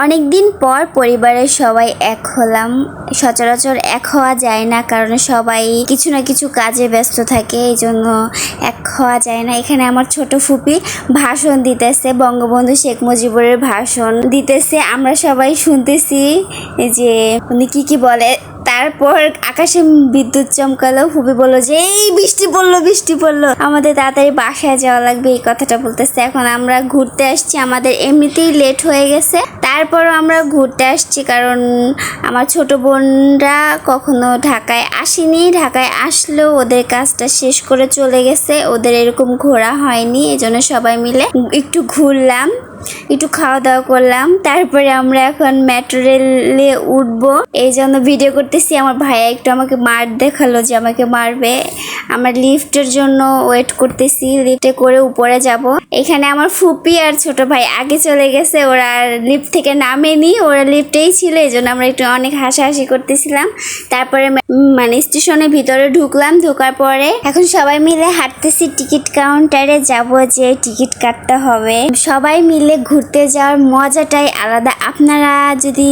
অনেক দিন পর পরিবারের সবাই এক হলাম। সচরাচর এক হওয়া যায় না, কারণ সবাই কিছু না কিছু কাজে ব্যস্ত থাকে, এই জন্য এক হওয়া যায় না। এখানে আমার ছোট ফুপি ভাষণ দিতেছে, বঙ্গবন্ধু শেখ মুজিবুরের ভাষণ দিতেছে। আমরা সবাই শুনতেছি যে উনি কি কি বলে। তারপর আকাশে বিদ্যুৎ চমকালো ফুপি বলল যে এই বৃষ্টি পড়ল বৃষ্টি পড়ল। আমাদের তাড়াতাড়ি বাসায় যাওয়া লাগবে, এই কথাটা বলতেছে। এখন আমরা ঘুরতে আসছি, আমাদের এমনিতেই লেট হয়ে গেছে। তারপরও আমরা ঘুরতে আসছি, কারণ আমার ছোট বোনরা কখনো ঢাকায় আসেনি। ঢাকায় আসলেও ওদের কাজটা শেষ করে চলে গেছে। ওদের এরকম ঘোরা হয়নি এই জন্য সবাই মিলে একটু ঘুরলাম। একটু খাওয়া দাওয়া করলাম। তারপরে আমরা এখন মেট্রো রেলে উঠবো। এই জন্য ভিডিও করতেছি। আমার ভাইয়া একটু আমাকে মার দেখাল যে আমাকে মারবে। আমরা লিফটের জন্য ওয়েট করতেছি, লিফটে করে উপরে যাব। এখানে আমার ফুপি আর ছোট ভাই আগে চলে গেছে, ওরা লিফট থেকে নামেনি, ওরা লিফটেই ছিল এই জন্য আমরা একটু অনেক হাসাহাসি করতেছিলাম। তারপরে মানে স্টেশনের ভিতরে ঢুকলাম, ঢোকার পরে এখন সবাই মিলে হাঁটতেছি, টিকিট কাউন্টারে যাব যে টিকিট কাটতে হবে। সবাই মিলে ঘুরতে যাওয়ার মজাটাই আলাদা। আপনারা যদি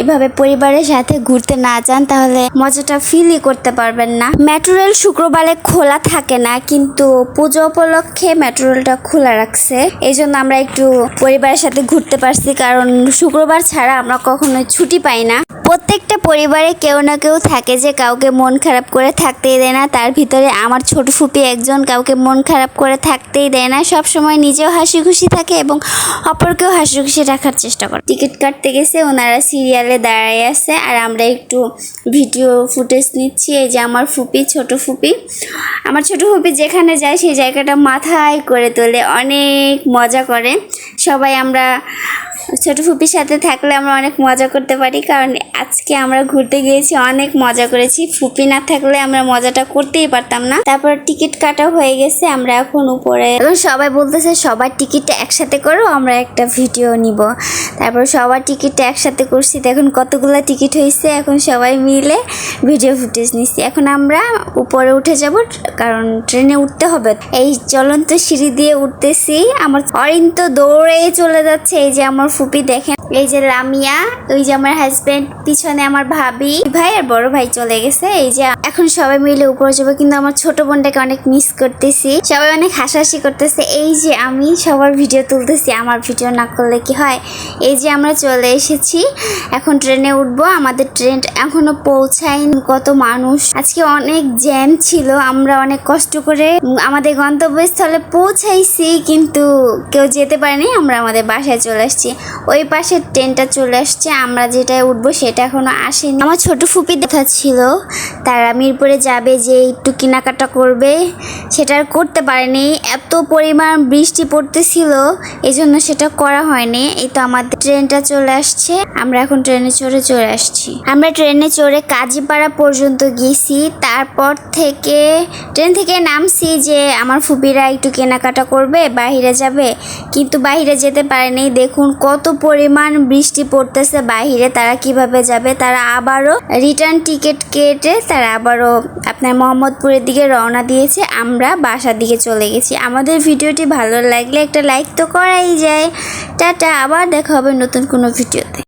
এভাবে পরিবারের সাথে ঘুরতে না যান, তাহলে মজাটা ফিলই করতে পারবেন না। মেট্রো শুক্রবারে খোলা থাকে না, কিন্তু পুজো উপলক্ষে মেট্রো রেলটা খোলা রাখছে। এই জন্য আমরা একটু পরিবারের সাথে ঘুরতে পারছি, কারণ শুক্রবার ছাড়া আমরা কখনোই ছুটি পাই না। প্রত্যেকটা পরিবারে কেউ না কেউ থাকে যে কাউকে মন খারাপ করে থাকতেই দেয় না। তার ভিতরে আমার ছোট ফুপি একজন, কাউকে মন খারাপ করে থাকতেই দেয় না। সব সময় নিজেও হাসি খুশি থাকে এবং অপরকেও হাসি খুশি রাখার চেষ্টা করে। টিকিট কাটতে গেছে, ওনারা সিরিয়ালে দাঁড়ায় আছে আর আমরা একটু ভিডিও ফুটেজ নিচ্ছি। এই যে আমার ফুপি, ছোট ফুপি। আমার ছোট ফুপি যেখানে যায় সেই জায়গাটা মাথায় করে তোলে, অনেক মজা করে। সবাই আমরা ছোট ফুপির সাথে থাকলে আমরা অনেক মজা করতে পারি, কারণ আজকে আমরা ঘুরতে গিয়েছি, অনেক মজা করেছি। ফুপি না থাকলে আমরা মজাটা করতেই পারতাম না। তারপর টিকিট কাটা হয়ে গেছে, আমরা এখন উপরে। সবাই বলতেছে, সবার টিকিটটা একসাথে করো, আমরা একটা ভিডিও নিব। তারপর সবার টিকিটটা একসাথে করছি এখন কতগুলো টিকিট হয়েছে। এখন সবাই মিলে ভিডিও ফুটেজ নিচ্ছি। এখন আমরা উপরে উঠে যাব, কারণ ট্রেনে উঠতে হবে। এই চলন্ত সিঁড়ি দিয়ে উঠতেছি। আমার অরিন তো দৌড়ে চলে যাচ্ছে, এই যে আমার ফুপি দেখেন। এই যে লামিয়া ওই যে আমার হাজবেন্ড পিছনে আমার ভাবি। ভাই আর বড় ভাই চলে গেছে। এই যে এখন সবাই মিলে উপরে যাব, কিন্তু আমার ছোট বোনটাকে অনেক মিস করতেছি। সবাই অনেক হাসাহাসি করতেছে। এই যে আমি সবার ভিডিও তুলতেছি, আমার ভিডিও না করলে কি হয়? এই যে আমরা চলে এসেছি। এখন ট্রেনে উঠবো। আমাদের ট্রেন এখনও পৌঁছায়নি। কত মানুষ। আজকে অনেক জ্যাম ছিল। আমরা অনেক কষ্ট করে আমাদের গন্তব্যস্থলে পৌঁছাইছি, কিন্তু কেউ যেতে পারেনি। আমরা আমাদের বাসায় চলে আসছি। ওই পাশে ট্রেনটা চলে আসছে, আমরা যেটায় উঠবো সেটা এখনও আসেনি। আমার ছোট ফুপি দেখা ছিল, তারা মিরপুরে যাবে যে একটু কেনাকাটা করবে, সেটা আর করতে পারেনি। এত পরিমাণ বৃষ্টি পড়তেছিল এই জন্য সেটা করা হয়নি। এই তো আমাদের ট্রেনটা চলে আসছে, আমরা এখন ট্রেনে চড়ে চলে আসছি। আমরা ট্রেনে চড়ে কাজীপাড়া পর্যন্ত গেছি, তারপর থেকে ট্রেন থেকে নামছি যে আমার ফুপিরা একটু কেনাকাটা করবে বাইরে যাবে, কিন্তু বাইরে যেতে পারেনি। দেখুন কত পরিমাণ বৃষ্টি পড়তেছে বাহিরে, তারা কীভাবে যাবে? তারা আবারও রিটার্ন টিকিট কেটে তারা আবারও আপনার মোহাম্মদপুরের দিকে রওনা দিয়েছে। আমরা বাসার দিকে চলে গেছি। আমাদের ভিডিওটি ভালো লাগলে একটা লাইক তো করাই যায়। টাটা, আবার দেখা হবে নতুন কোনো ভিডিওতে।